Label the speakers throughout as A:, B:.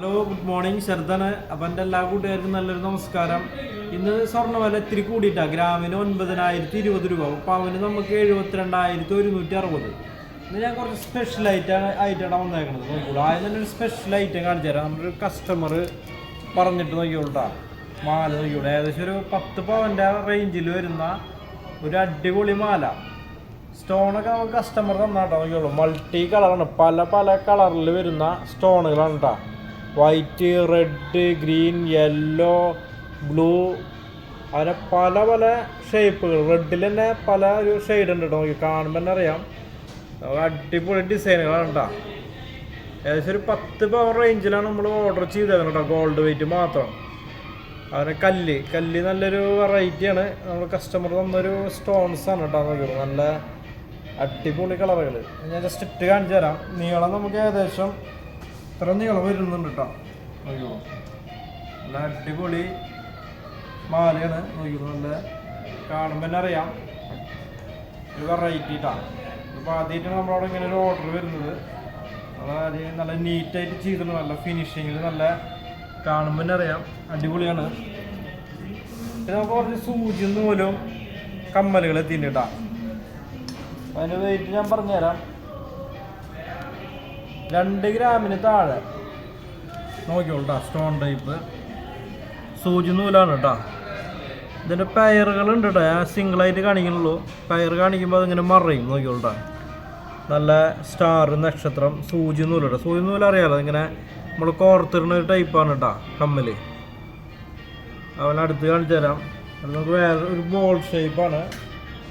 A: Hello good morning ശരതാണ് അപ്പം എന്റെ എല്ലാ കൂട്ടുകാർക്കും നല്ലൊരു നമസ്കാരം. ഇന്ന് സ്വർണ വില ഇത്തിരി കൂടിയിട്ടാ. ഗ്രാമിന് ഒൻപതിനായിരത്തി ഇരുപത് രൂപ. പവന് നമുക്ക് എഴുപത്തിരണ്ടായിരത്തി ഒരുന്നൂറ്റി അറുപത് ഇന്ന് ഞാൻ കുറച്ച് സ്പെഷ്യൽ ഐറ്റം ആയിട്ടാണ് വന്നേക്കണത്. നോക്കിക്കോളൂ. ആദ്യം തന്നെ ഒരു സ്പെഷ്യൽ ഐറ്റം കാണിച്ചു തരാം. നമ്മുടെ കസ്റ്റമർ പറഞ്ഞിട്ട് നോക്കിയോളൂട്ടാ മാല നോക്കിയോട്ടെ ഏകദേശം ഒരു പത്ത് പവന്റെ റേഞ്ചിൽ വരുന്ന ഒരു അടിപൊളി മാല. സ്റ്റോണൊക്കെ നമുക്ക് കസ്റ്റമർ തന്നാട്ടോ. നോക്കിയോളൂ മൾട്ടി കളറാണ് പല പല കളറിൽ വരുന്ന സ്റ്റോണുകളാണ് കേട്ടോ white red green yellow blue അങ്ങനെ പല പല ഷേപ്പുകൾ. റെഡിൽ തന്നെ പല ഒരു ഷെയ്ഡ് ഉണ്ട് കേട്ടോ നോക്കി കാണുമ്പോൾ തന്നെ അറിയാം. അടിപൊളി ഡിസൈനുകളാണ് കേട്ടോ ഏകദേശം ഒരു പത്ത് പവർ റേഞ്ചിലാണ് നമ്മൾ ഓർഡർ ചെയ്തേക്കുന്നത് കേട്ടോ ഗോൾഡ് വെയിറ്റ് മാത്രം. അങ്ങനെ കല്ല്. കല്ല് നല്ലൊരു വെറൈറ്റിയാണ് നമ്മൾ കസ്റ്റമർ തന്നൊരു സ്റ്റോൺസ് ആണ് കേട്ടോ നോക്കിയുള്ളൂ നല്ല അടിപൊളി കളറുകൾ ഞാൻ ജസ്റ്റ് ഇട്ട് കാണിച്ചു തരാം നീളം നമുക്ക് ഏകദേശം ഇത്ര നീളം വരുന്നുണ്ട് കേട്ടോ. നോക്കിയോ നല്ല അടിപൊളി മാലയാണ്. നോക്കിയോ നല്ല കാണുമ്പോൾ തന്നെ അറിയാം. ഒരു വെറൈറ്റി ഇട്ടാണ് ഇപ്പോൾ ആദ്യമായിട്ടാണ് നമ്മളവിടെ ഇങ്ങനെ ഒരു ഓർഡർ വരുന്നത്. അതായത് നല്ല നീറ്റായിട്ട് ചെയ്തിട്ടുണ്ട്. നല്ല ഫിനിഷിങ്ങിൽ നല്ല കാണുമ്പോൾ തന്നെ അറിയാം. അടിപൊളിയാണ്. പിന്നെ നമുക്ക് കുറച്ച് സൂചി നൂലും കമ്മലുകൾ എത്തിയിട്ടാ അതിന് വെയിറ്റ് ഞാൻ പറഞ്ഞുതരാം. രണ്ട് ഗ്രാമിന് താഴെ. നോക്കിയോളൂ സ്റ്റോൺ ടൈപ്പ് സൂചി നൂലാണ് കേട്ടോ ഇതിന്റെ പയറുകളുണ്ട് കേട്ടോ ഞാൻ സിംഗിളായിട്ട് കാണിക്കുന്നുള്ളൂ. പയർ കാണിക്കുമ്പോൾ അതിങ്ങനെ മറയും നോക്കിയോളൂ നല്ല സ്റ്റാർ നക്ഷത്രം സൂചി നൂൽ കേട്ടോ സൂചി നൂൽ അറിയാലോ ഇങ്ങനെ നമ്മൾ കോർത്തിടുന്ന ഒരു ടൈപ്പാണ് കേട്ടോ കമ്മൽ. അവൻ അടുത്ത് കാണിച്ചു തരാം. അത് നമുക്ക് വേറെ ഒരു ബോൾ ഷേപ്പാണ്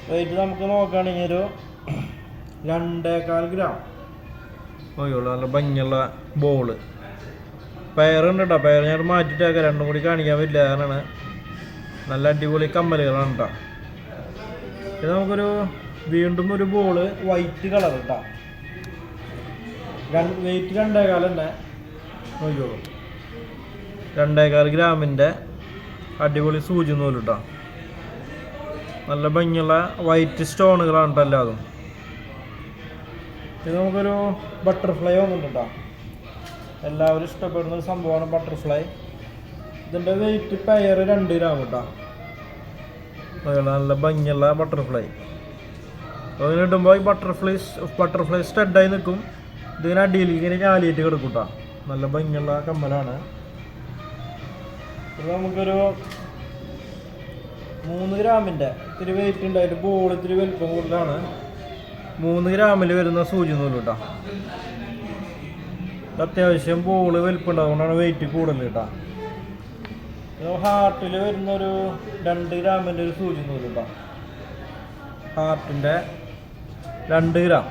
A: വെയിറ്റ് നമുക്ക് നോക്കുകയാണെങ്കിൽ ഒരു രണ്ടേകാൽ ഗ്രാം. നോക്കിയോളൂ നല്ല ഭംഗിയുള്ള ബോൾ കേട്ടോ പയർ ഞാൻ മാറ്റിയിട്ടേക്കാം. രണ്ടും കൂടി കാണിക്കാൻ പറ്റില്ല. കാരണമാണ് നല്ല അടിപൊളി കമ്മലുകളാണ് കേട്ടോ ഇത് നമുക്കൊരു വീണ്ടും ഒരു ബോൾ വൈറ്റ് കളർ കേട്ടോ വെയിറ്റ് രണ്ടേകാൽ തന്നെ. നോക്കിയോളൂ രണ്ടേകാൽ ഗ്രാമിന്റെ അടിപൊളി സൂചി നൂൽ കേട്ടോ നല്ല ഭംഗിയുള്ള വൈറ്റ് സ്റ്റോണുകളാണ് കേട്ടോ എല്ലാതും. ഇത് നമുക്കൊരു ബട്ടർഫ്ലൈ വന്നിട്ടുണ്ട് എല്ലാവരും ഇഷ്ടപ്പെടുന്ന ഒരു സംഭവമാണ് ബട്ടർഫ്ലൈ ഇതിന്റെ വെയിറ്റ് പയർ രണ്ട് ഗ്രാം കേട്ടോ നല്ല ഭംഗിയുള്ള ബട്ടർഫ്ലൈ അങ്ങനെ ഇടുമ്പോൾ ഈ ബട്ടർഫ്ലൈ ബട്ടർഫ്ലൈ സ്റ്റഡായി നിൽക്കും ഇതിങ്ങനെ അടിയിൽ ഇങ്ങനെ ഞാലിയിട്ട് കിടക്കും കേട്ടോ നല്ല ഭംഗിയുള്ള കമ്മലാണ്. ഇത് നമുക്കൊരു മൂന്ന് ഗ്രാമിന്റെ ഇത്തിരി വെയിറ്റ് ഉണ്ടായിട്ട് ബോൾ ഇത്തിരി വലിപ്പം കൂടുതലാണ്. മൂന്ന് ഗ്രാമിൽ വരുന്ന സൂചി നൂൽ കേട്ടോ അത്യാവശ്യം ബോൾ വലിപ്പുണ്ടാവുകൊണ്ടാണ് വെയിറ്റ് കൂടുതൽ കേട്ടോ ഹാർട്ടിൽ വരുന്നൊരു രണ്ട് ഗ്രാമിന്റെ ഒരു സൂചി നൂൽ കേട്ടോ ഹാർട്ടിന്റെ രണ്ട് ഗ്രാം.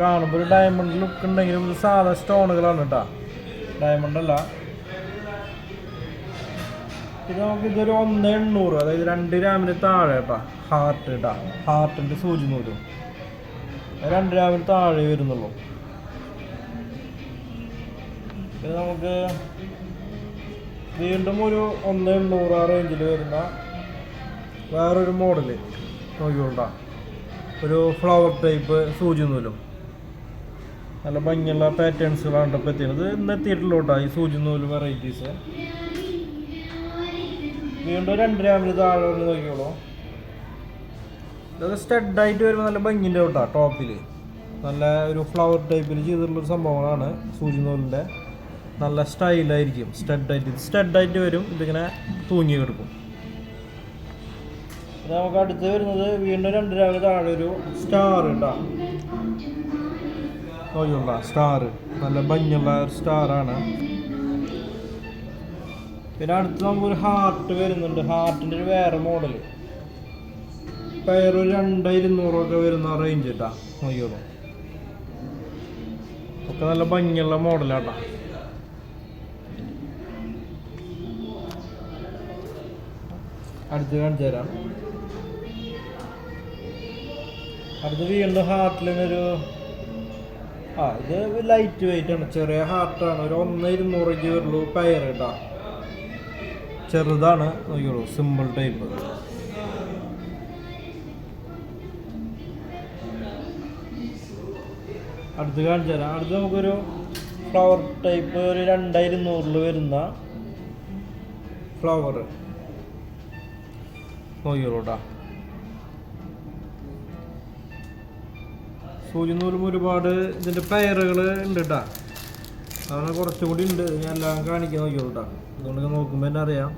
A: കാണുമ്പോൾ ഒരു ഡയമണ്ട് ലുക്ക് ഉണ്ടെങ്കിലും സാധാ സ്റ്റോണുകളാണ് കേട്ടോ ഡയമണ്ട് അല്ല. ഇത് നമുക്ക് ഇതൊരു ഒന്ന് എണ്ണൂറ് അതായത് രണ്ട് ഗ്രാമിന് താഴെ കേട്ടാ ഹാർട്ട് കേട്ടാ ഹാർട്ടിന്റെ സൂചി നൂലും രണ്ട് ഗ്രാമിന് താഴെ വരുന്നുള്ളൂ. ഇത് നമുക്ക് വീണ്ടും ഒരു ഒന്ന് എണ്ണൂറ് ആ റേഞ്ചിൽ വരുന്ന വേറൊരു മോഡൽ നോക്കിക്കൊണ്ടാ ഒരു ഫ്ലവർ ടൈപ്പ് സൂചി നൂലും നല്ല ഭംഗിയുള്ള പാറ്റേൺസുകളാണ് ഇപ്പോൾ എത്തിയത്. ഇന്ന് എത്തിയിട്ടുള്ളൂ കേട്ടോ ഈ സൂചി നൂൽ വെറൈറ്റീസ് വീണ്ടും രണ്ട് രാവിലെ താഴെ വന്ന് നോക്കിയോളൂ ഇതൊക്കെ സ്റ്റഡായിട്ട് വരുമ്പോൾ നല്ല ഭംഗിന്റെ കേട്ടോ ടോപ്പിൽ നല്ല ഒരു ഫ്ലവർ ടൈപ്പിൽ ചെയ്തിട്ടുള്ളൊരു സംഭവങ്ങളാണ് സൂചി നൂലിന്റെ നല്ല സ്റ്റൈലായിരിക്കും സ്റ്റഡായിട്ട് ഇത് സ്റ്റഡായിട്ട് വരും ഇതിങ്ങനെ തൂങ്ങി കിടക്കും. നമുക്ക് അടുത്ത് വരുന്നത് വീണ്ടും രണ്ട് രാവിലെ താഴെ ഒരു സ്റ്റാർ കേട്ടോ നോക്കിയുള്ള സ്റ്റാർ നല്ല ഭംഗിയുള്ള സ്റ്റാറാണ് പിന്നെ അടുത്ത് നമുക്കൊരു ഹാർട്ട് വരുന്നുണ്ട്. ഹാർട്ടിന്റെ ഒരു വേറെ മോഡൽ പയർ ഒരു രണ്ട് ഇരുന്നൂറൊക്കെ വരുന്ന റേഞ്ച് കേട്ടാ നോക്കിയോളൂ ഒക്കെ നല്ല ഭംഗിയുള്ള മോഡലാട്ടാ അടുത്ത് കാണിച്ചു തരാം. അടുത്ത് വീണ്ടും ഹാർട്ടിലൊരു ആ ഇത് ലൈറ്റ് വെയിറ്റ് ആണ്. ചെറിയ ഹാർട്ടാണ് ഒരു ഒന്ന് ഇരുന്നൂറൊക്കെ വരുള്ളൂ പയർ കേട്ടോ ചെറുതാണ്. നോക്കിയോളൂ സിമ്പിൾ ടൈപ്പ് അടുത്ത് കാണിച്ചു തരാം. അടുത്ത് നമുക്കൊരു ഫ്ലവർ ടൈപ്പ് ഒരു രണ്ടായിരം നൂറിൽ വരുന്ന ഫ്ലവർ നോക്കിയോളൂട്ടാ സൂചി നൂലും ഒരുപാട് ഇതിന്റെ പെയറുകൾ ഉണ്ട് കേട്ടാ അതാണ് കുറച്ചുകൂടി ഉണ്ട്. ഞാൻ എല്ലാം കാണിക്കാൻ നോക്കിയോട്ടാ അതുകൊണ്ട് നോക്കുമ്പോൾ തന്നെ അറിയാം.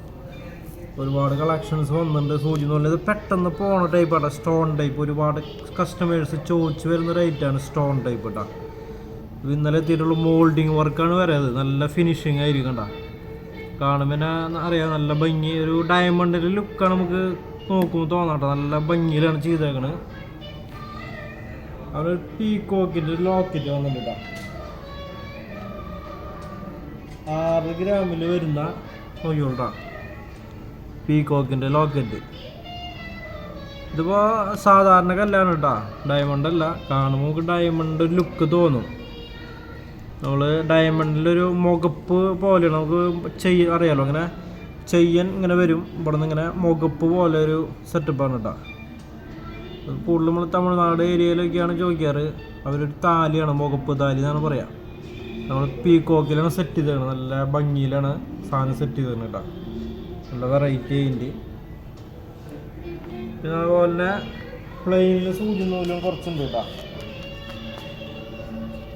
A: ഒരുപാട് കളക്ഷൻസ് വന്നിട്ടുണ്ട്. സൂചി എന്ന് പറഞ്ഞത് പെട്ടെന്ന് പോണ ടൈപ്പ് ആട്ടോ. സ്റ്റോൺ ടൈപ്പ് ഒരുപാട് കസ്റ്റമേഴ്സ് ചോദിച്ചു വരുന്ന റേറ്റാണ് സ്റ്റോൺ ടൈപ്പ് കേട്ടോ ഇത് ഇന്നലെ എത്തിയിട്ടുള്ള മോൾഡിങ് വർക്കാണ് വരുന്നത് നല്ല ഫിനിഷിങ് ആയിരിക്കും കണ്ട. കാണുമ്പോൾ അറിയാം. നല്ല ഭംഗി. ഒരു ഡയമണ്ടിന്റെ ലുക്കാണ് നമുക്ക് നോക്കുമ്പോൾ തോന്നാട്ടോ. നല്ല ഭംഗിയിലാണ് ചെയ്തേക്കണത് അവിടെ പീക്കോക്കിന്റെ ലോക്കറ്റ് വന്നിട്ടുണ്ട് ആറ് ഗ്രാമിൽ വരുന്ന നോക്കിയോട്ടാ പീകോക്കിന്റെ ലോക്കറ്റ്. ഇതിപ്പോൾ സാധാരണ കല്ലാണ് കേട്ടോ. ഡയമണ്ട് അല്ല കാണുമ്പോൾ നമുക്ക് ഡയമണ്ട് ലുക്ക് തോന്നും. നമ്മൾ ഡയമണ്ടിലൊരു മുഖപ്പ് പോലെ നമുക്ക് ചെയ്യ അറിയാലോ അങ്ങനെ ചെയ്യൻ ഇങ്ങനെ വരും. ഇവിടെ നിന്ന് ഇങ്ങനെ മുഖപ്പ് പോലെ ഒരു സെറ്റപ്പാണ് കേട്ടോ. കൂടുതൽ നമ്മൾ തമിഴ്നാട് ഏരിയയിലൊക്കെയാണ് ചോദിക്കാറ്. അവരൊരു താലിയാണ് മുഖപ്പ് താലി എന്നാണ് പറയാം. നമ്മൾ പീക്കോക്കിലാണ് സെറ്റ് ചെയ്തത് നല്ല ഭംഗിയിലാണ് സാധനം സെറ്റ് ചെയ്തത് കേട്ടോ നല്ല വെറൈറ്റി അതിന്റെ പിന്നെ അതുപോലെ തന്നെ പ്ലെയിനിൽ സൂചി നൂലും കുറച്ചുണ്ട് കേട്ടോ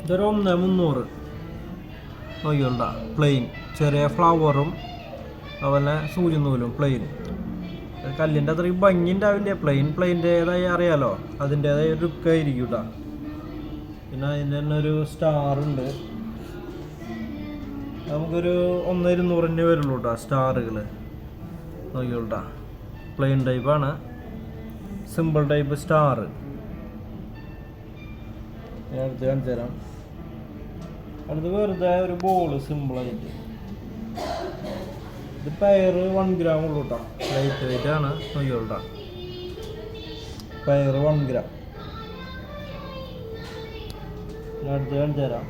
A: ഇതൊരു ഒന്ന് മുന്നൂറ്. നോക്കിയുണ്ട പ്ലെയിൻ ചെറിയ ഫ്ലവറും അതുപോലെ സൂചി നൂലും പ്ലെയിൻ കല്ലിന്റെ അത്രയും ഭംഗി ഉണ്ടാവില്ല പ്ലെയിൻ പ്ലെയിന്റേതായി അറിയാലോ. അതിന്റേതായ ഒരു ലുക്കായിരിക്കും കേട്ടോ പിന്നെ അതിന്റെ തന്നെ ഒരു സ്റ്റാർ ഉണ്ട്. നമുക്കൊരു ഒന്ന് ഇരുന്നൂറിന്റെ വരുള്ളൂ കേട്ടോ സ്റ്റാറുകൾ നോക്കിയോട്ടാ പ്ലെയിൻ ടൈപ്പാണ് സിമ്പിൾ ടൈപ്പ് സ്റ്റാർ ഞാൻ അടുത്ത് കാണിച്ചു തരാം. അടുത്ത് വെറുതെ ഒരു ബോൾ സിമ്പിളായിട്ട് ഇത് പയർ വൺ ഗ്രാം ഉള്ളൂ കേട്ടോ ലൈറ്റ് വെയിറ്റ് ആണ് നോക്കിയോട്ടാ പയർ വൺ ഗ്രാം അടുത്ത് കാണിച്ചു തരാം.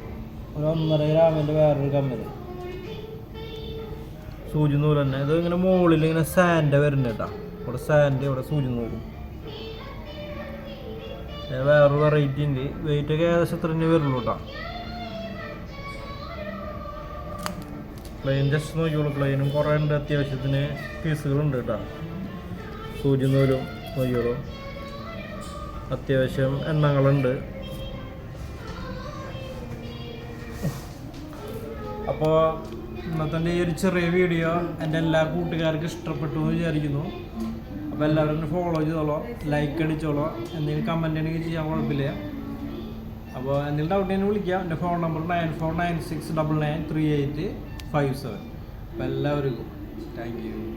A: ഒരു ഒന്നര ഗ്രാമിന്റെ വേറൊരു കമ്മൽ സൂചി നൂൽ തന്നെ. ഇത് ഇങ്ങനെ മുകളിൽ ഇങ്ങനെ സാൻഡ് വരുന്നുണ്ട് കേട്ടോ. ഇവിടെ സാൻഡ് ഇവിടെ സൂചി നൂലും. വേറൊരു വെറൈറ്റി ഉണ്ട്. വെയിറ്റ് ഒക്കെ ഏകദേശം ഇത്ര തന്നെ വരുള്ളൂ കേട്ടോ. പ്ലെയിൻ ജസ്റ്റ് നോക്കിയോളൂ പ്ലെയിനും കുറേ ഉണ്ട്. അത്യാവശ്യത്തിന് പീസുകളുണ്ട് കേട്ടോ. സൂചി നൂലും നോക്കിയോളൂ അത്യാവശ്യം എണ്ണങ്ങളുണ്ട്. അപ്പോൾ ഇന്നത്തെ ഈ ഒരു ചെറിയ വീഡിയോ എന്റെ എല്ലാ കൂട്ടുകാർക്കും ഇഷ്ടപ്പെട്ടു എന്ന് വിചാരിക്കുന്നു. അപ്പോൾ എല്ലാവരും ഫോളോ ചെയ്തോളോ ലൈക്ക് അടിച്ചോളോ എന്തെങ്കിലും കമന്റ് ഉണ്ടെങ്കിൽ ചെയ്യാൻ കുഴപ്പമില്ല. അപ്പോൾ എന്തെങ്കിലും ഡൗട്ട് ഞാൻ വിളിക്കാം. എന്റെ phone number nine four nine six double nine three eight five seven അപ്പോൾ എല്ലാവർക്കും താങ്ക് യു